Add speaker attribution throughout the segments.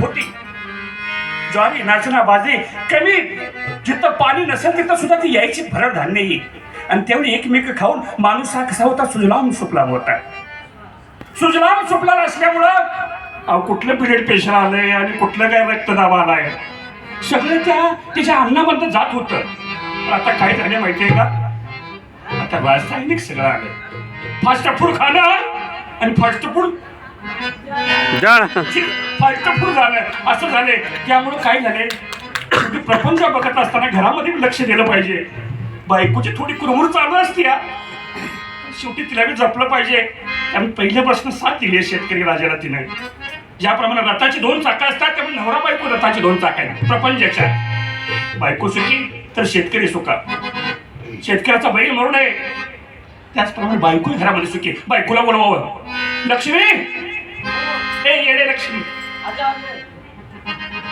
Speaker 1: होती ज्वारी नाचना बाजरी कमी जिथं पाणी नसेल तिथं सुद्धा ती यायची भरड धान्य ही. आणि तेवढी एकमेक खाऊन माणूस हा कसा होता? सुजलाम सुपला होता. सुजलाम सुपला असल्यामुळं अहो कुठलं पिरियड पेशंट आलंय आणि कुठलं काय रक्तदाब आलाय? सगळं त्या तिच्या अन्नामधनं जात होतं. पण आता काय झालं माहितीये का? आता रासायनिक सगळं आलं फास्ट फूड खाणं आणि फास्ट फूड फास्ट फूड झालं असं झालंय त्यामुळं काय झालंय? तुम्ही प्रपंच बघत असताना घरामध्ये लक्ष दिलं पाहिजे. बायकोची थोडी कुरमुर चालू असते शेवटी तिला मी जपलं पाहिजे. त्यामुळे पहिल्यापासून साथ दिली शेतकरी राजाला तिने. ज्याप्रमाणे रथाची दोन चाकं असतात त्यामुळे नवरा बायको रथाची दोन चाकं आहेत प्रपंचाच्या. बायको सुखी तर शेतकरी सुखा. शेतकऱ्याचा बैल मरू नये. त्याचप्रमाणे बायको घरामध्ये सुखी बायकोला बोलवावं. लक्ष्मी! ए येडे लक्ष्मी.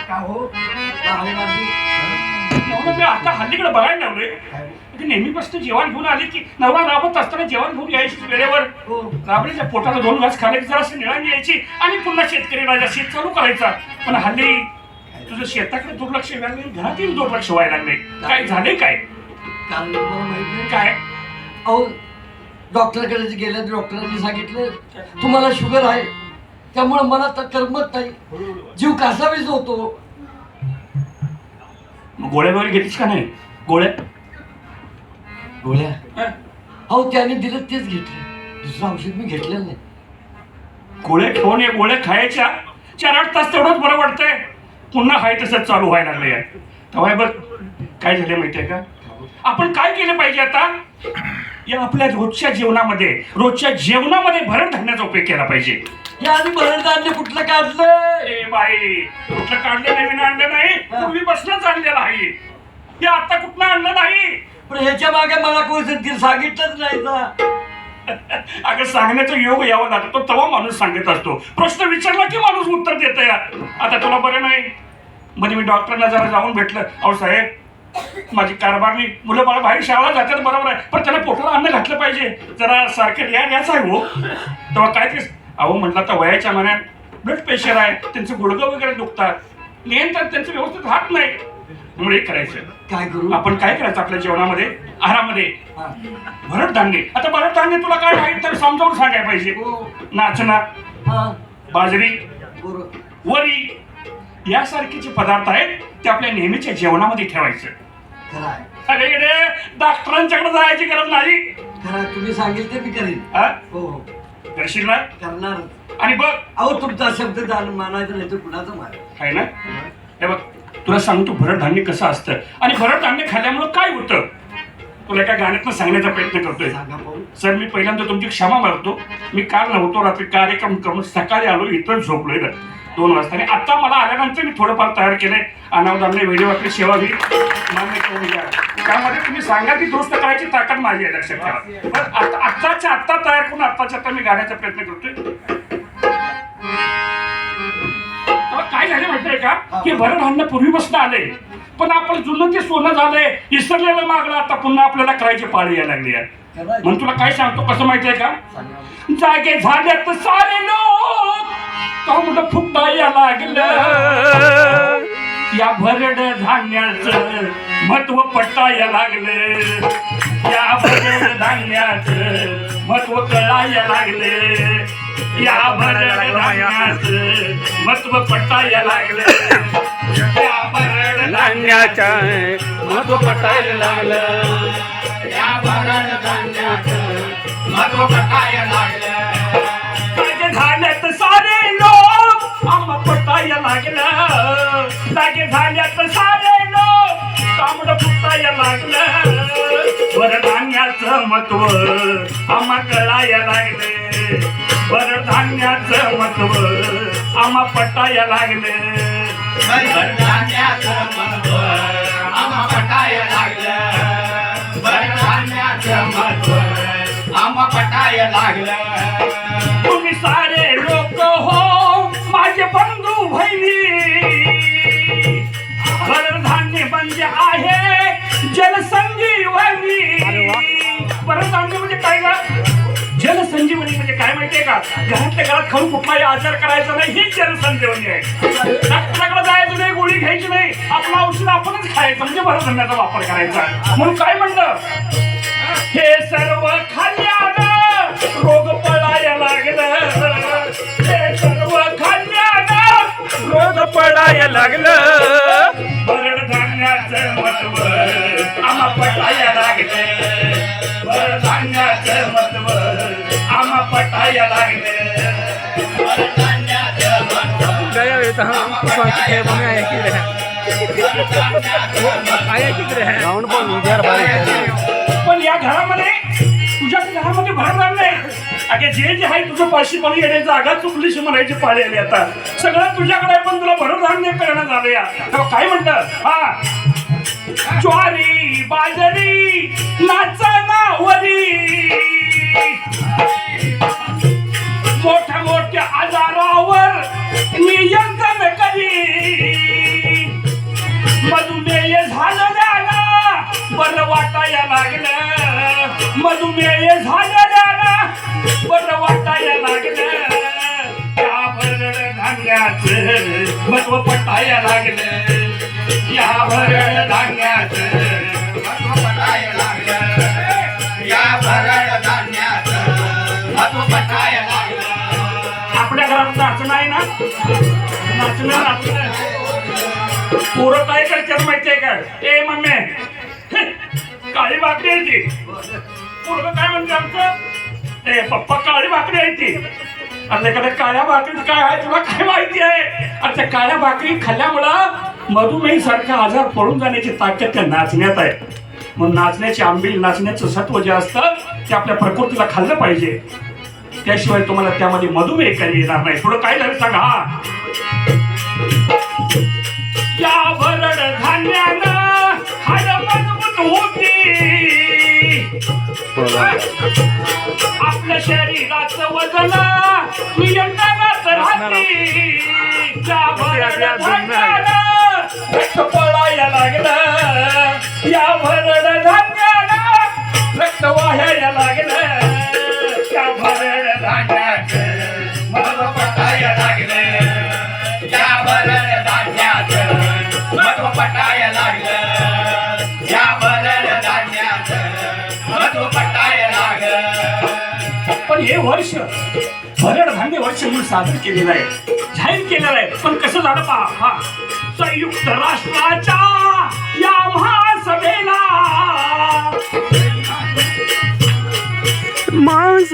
Speaker 2: का हो?
Speaker 1: मी आता हल्लीकडे बघायला लावले की नेहमीपासून जेवण घेऊन आले की नवरा राबत असताना जेवण घेऊन यायची वेळेवर.
Speaker 2: हो.
Speaker 1: राबडीच्या पोटाला दोन घास खाले की जराशी निळाणी यायची आणि पुन्हा शेतकरी राजा शेत चालू करायचा. पण हल्ली तुझं शेताकडे दुर्लक्ष व्हायला लागले घरातील दुर्लक्ष व्हायला लागले काय झाले काय? काय
Speaker 2: अहो डॉक्टरकडे गेले डॉक्टरांनी सांगितलं तुम्हाला शुगर आहे. त्यामुळे मला तर करमत नाही. जीव कासावीस होतो
Speaker 1: मग गोळ्या वगैरे घेतीस का नाही? गोळ्या?
Speaker 2: गोळ्या?
Speaker 1: हं?
Speaker 2: त्याने दिलं तेच घेतलं. दुसरं औषध मी घेतलेलं नाही.
Speaker 1: गोळ्या ठेवून या गोळ्या खायच्या. चार आठ तास तेवढंच बरं वाटतंय. पुन्हा हाय तसंच चालू व्हायला लागले तेव्हा हे बघ काय झालं माहितीये का? आपण काय केलं पाहिजे आता? या आपल्या रोजच्या जेवणामध्ये रोजच्या जेवणामध्ये भरड धान्याचा उपयोग केला पाहिजे.
Speaker 2: हे आधी भरडधान्य कुठलं काढलं?
Speaker 1: ए बाई कुठलं काढलं नवीन आणलं नाही. पूर्वीपासूनच आणलेलं आहे. हे आता कुठलं आणलं नाही?
Speaker 2: पण ह्याच्या मागे मला कोणी सांगितलंच नाही ना
Speaker 1: अगं सांगण्याचा योग यावा लागतो. तेव्हा माणूस सांगत असतो. प्रश्न विचारला की माणूस उत्तर देत या आता तुला बरं नाही? मध्ये मी डॉक्टरला जरा जाऊन भेटलं. अहो साहेब माझी कारभारणी मुलं बाळ बाहेर शाळा जातात बरोबर आहे. पण त्याला पोटाला अन्न घातलं पाहिजे. जरा सारखं या याच आहे हो. तेव्हा काय ते अहो म्हटलं आता वयाच्या मनात ब्लड प्रेशर आहे त्यांचं गुडघं वगैरे दुखतात. नियंत्रण त्यांचं व्यवस्थित राहत नाही. म्हणून एक करायचं.
Speaker 2: काय करू?
Speaker 1: आपण काय करायचं आपल्या जेवणामध्ये? आहारामध्ये?
Speaker 2: हा.
Speaker 1: भरड धान्य. आता भरड धान्य तुला काय माहीत तर समजावून सांगायला पाहिजे.
Speaker 2: हो.
Speaker 1: नाचना
Speaker 2: हा.
Speaker 1: बाजरी
Speaker 2: बरोबर
Speaker 1: वरी यासारखे जे पदार्थ आहेत ते आपल्या नेहमीच्या जेवणामध्ये ठेवायचं.
Speaker 2: खरं आहे
Speaker 1: अरे इकडे डॉक्टरांच्याकडे जायची गरज नाही.
Speaker 2: खरं आहे. तुम्ही सांगेल ते मी करीन.
Speaker 1: हा?
Speaker 2: हो हो.
Speaker 1: करशील ना?
Speaker 2: करणार.
Speaker 1: आणि बघ.
Speaker 2: अहो तुमचा शब्द जाण मानायचं नाही तर कुणाचं मार
Speaker 1: आहे ना? हे बघ तुला सांगतो भरड धान्य कसं असतं. आणि भरड धान्य खाल्ल्यामुळं काय होतं? तुला एका गाण्यातनं सांगण्याचा प्रयत्न करतोय.
Speaker 2: सांगा पाहू
Speaker 1: सर मी पहिल्यांदा तुमची क्षमा मागतो. मी काल नव्हतो रात्री कार्यक्रम करून सकाळी आलो इथं झोपलोय ना. दोन वाजता. आणि आता मला आल्यानंतर मी थोडंफार तयार केलंय. अनावधानने व्हिडिओ आपली सेवा घ्या मान्य करून घ्या. त्यामध्ये तुम्ही सांगा ती दुरुस्त करायची ताकद माझी आहे लक्षात ठेवा. पण आता आत्ताच्या आत्ता तयार करून आत्ताच्या आता मी गाण्याचा प्रयत्न करतोय. काय झालं माहितीये का? की भरण धान्य पूर्वीपासून आले पण आपण जुनं ते सोनं झालंय विसरलेलं मागलं आता पुन्हा आपल्याला करायची पाळी यायला लागली आहे. म्हणून तुला काय सांगतो कसं माहितीये का? जागे झाल्यात सारे लोक. तोंड फुटाया लागलं. या भरड धान्याचं महत्त्व पटायला लागलं. या भरड धान्याचं महत्त्व कळायला लागले. या भरड धान्याचं महत्त्व पटायला लागलं. या भरड
Speaker 3: धान्याच्या महत्त्व पटायला लागलं.
Speaker 1: या भरड धान्याचं महत्त्व पटायला लागलं. जागे झाल्यात सारे लोक तांबड फुटाया लागलं. वरधान्याचं महत्त्व आम्हा कळाया लागले. वरधान्याचं महत्त्व आम्हा पटाया लागले.
Speaker 4: महत्त्व आम्हा पटाय लागलं. धान्याचं महत्त्व आम्हा पटाय लागलं.
Speaker 1: तुम्ही सारे लोक हो माझे बंधू बहिणी. का घरातल्या घरात खाऊन कुठलाही आचार करायचा नाही ही जनसंजीवनी आहे. सगळं जायचं नाही गोळी घ्यायची नाही आपलं औषध आपणच खायचं म्हणजे बरं धंद्याचा वापर करायचा. म्हणून काय म्हणलं हे सर्व खाल्ले रोग पळायला लागलं. हे सर्व खाल्ले
Speaker 3: रोग पळायला लागलं. हम कौन सी खेल में आया कि रहे आया कि रहे राउंड पर मीडिया
Speaker 1: पण या घरामध्ये तुझ्या घरामध्ये भरणार नाही अगे जे जे आहे तुझं पाचशे पाणी येणे जागा चुकलीशी म्हणायची पाळी आली आता. सगळं तुझ्याकडे आहे, पण तुला भरून धान्य करणं झालं या. काय म्हणतात हा. ज्वारी बाजरी नाचनावरी मोठ्या बर वाटाया लागलं. मधुमेह झालं बर वाटाया लागलं. या भरड धान्याचं महत्त्व पटायला लागलं. या भरड धान्याचं
Speaker 4: महत्त्व पटाया लागलं. या भरड धान्याचं महत्त्व पटाया लागलं.
Speaker 1: आपल्या घरात नाचणं आहे ना? नाचणं नाचणं. पोरं काय करतात माहितीये का? ए मम्मी काळी भाकरी आहे ती. पूर्ण काय म्हणते आमचं? ए पप्पा काळी भाकरी आहे ती. एखाद्या काळ्या भाकरीत काय आहे तुला काय माहिती आहे? आणि त्या काळ्या भाकरी खाल्ल्यामुळं मधुमेही सारखा आजार पळून जाण्याची ताकद त्या नाचण्यात आहे. मग नाचण्याची आंबील नाचण्याचं सत्व जे असतं ते आपल्या प्रकृतीला खाल्लं पाहिजे. त्याशिवाय तुम्हाला त्यामध्ये मधुमेह काही येणार नाही. पुढं काय झालं सांगा? आपल्या शरीराचं वजन रक्त पळायला लागलं. या भरड धान्यानं रक्त वाहायला लागलं.
Speaker 4: लागलं
Speaker 1: पण हे वर्ष भरड धान्य वर्ष म्हणून साजरं केलेलं आहे. जाहीर केलेलं आहे. पण कसं झालं पहा हा. संयुक्त राष्ट्राच्या या महासभेला
Speaker 3: मांस